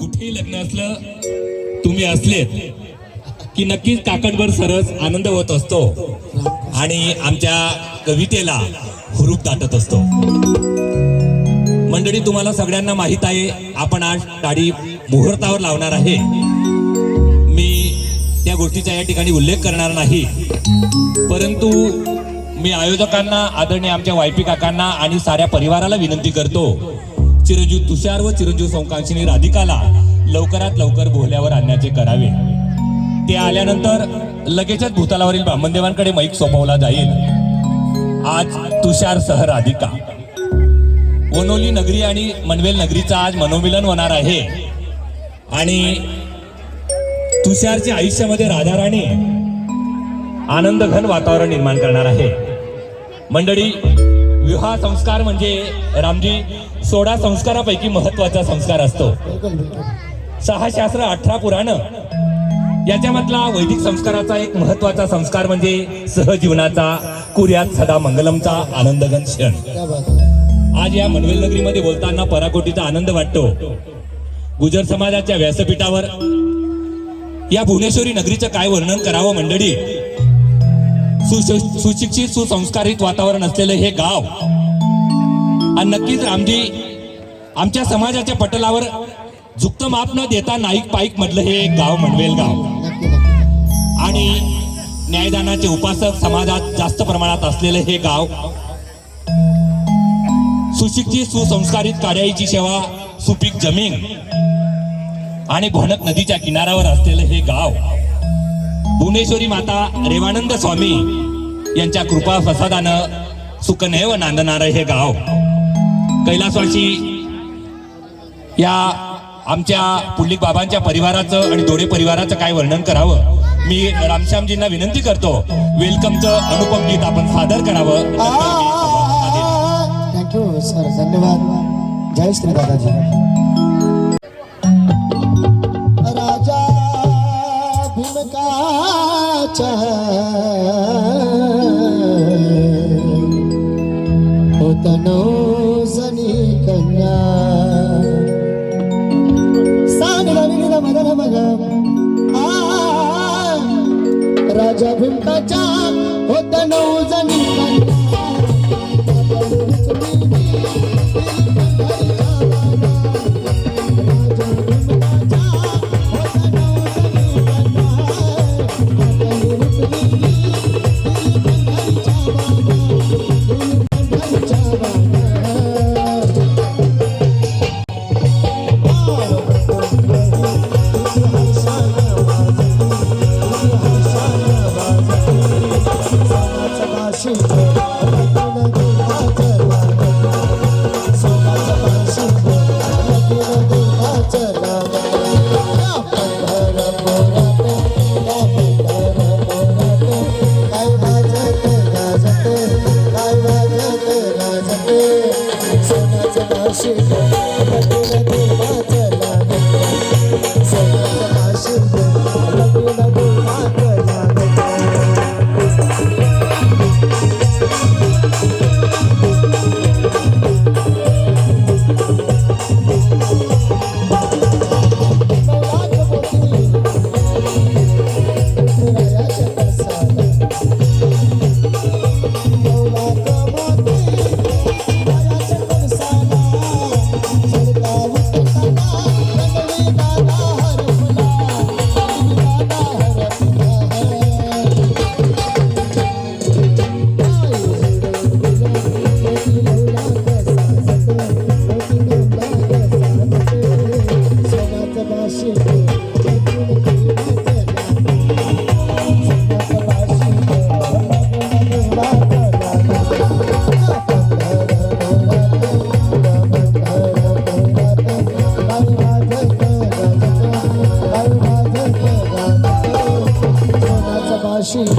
कुठेही लग्न असलं तुम्ही असलेत की नक्कीच काकडभर सरस आनंद होत असतो. आणि आमच्या कवितेला हुरूप दाटत असतो. मंडळी तुम्हाला सगळ्यांना माहीत आहे आपण आज गाडी मुहूर्तावर लावणार आहे. मी त्या गोष्टीचा या ठिकाणी उल्लेख करणार नाही. परंतु मी आयोजकांना आदरणीय आमच्या वायपी काकांना आणि साऱ्या परिवाराला विनंती करतो चिरंजीव तुषार व चिरंजीव संकांक्षिनी राधिकाला लवकरात लवकर बोहल्यावर आणण्याचे करावे. ते आल्यानंतर लगेचच भूतालावरील ब्राह्मणदेवांकडे मैक सोपवला जाईल. आज तुषार सह राधिका. वनोली नगरी आणि मनवेल नगरीचं आज मनोमिलन होणार आहे. आणि तुषारच्या आयुष्यामध्ये राधाराणी आनंदघन वातावरण निर्माण करणार आहे. मंडळी विवाह संस्कार म्हणजे रामजी सोळा संस्कारापैकी महत्त्वाचा संस्कार असतो. सहा शास्त्र अठरा पुराण. याच्यामधला वैदिक संस्काराचा एक महत्त्वाचा संस्कार म्हणजे सहजीवनाचा कुर्यात सदा मंगलमचा आनंदगन क्षण. आज या मनवेल नगरीमध्ये बोलताना पराकोटीचा आनंद वाटतो. गुजर समाजाच्या व्यासपीठावर या भुवनेश्वरी नगरीचं काय वर्णन करावं मंडळी? सुशिक्षित सुसंस्कारित वातावरण असलेलं हे गाव. आणि नक्कीच आमची आमच्या समाजाच्या पटलावर झुकत माप न देता नाईक पाईक मधलं हे गाव म्हणवेल गाव. आणि न्यायदानाचे उपासक समाजात जास्त प्रमाणात असलेलं हे गाव. सुशिक्षित सुसंस्कारित कार्याची सेवा सुपीक जमीन आणि भोनक नदीच्या किनाऱ्यावर असलेलं हे गाव. भुवनेश्वरी माता रेवानंद स्वामी यांच्या कृपा प्रसादानं सुखनैव नांदणारं हे गाव. कैलासवाशी या आमच्या पुल्लिक बाबांच्या परिवाराचं आणि दोडे परिवाराचं काय वर्णन करावं? मी रामश्यामजींना विनंती करतो वेलकमचं अनुपम गीत आपण सादर करावं. थँक्यू सर धन्यवाद. जय श्री दादाजी. राजा माझ्या भिंताच्या होतनो नऊ जणी. Brasil.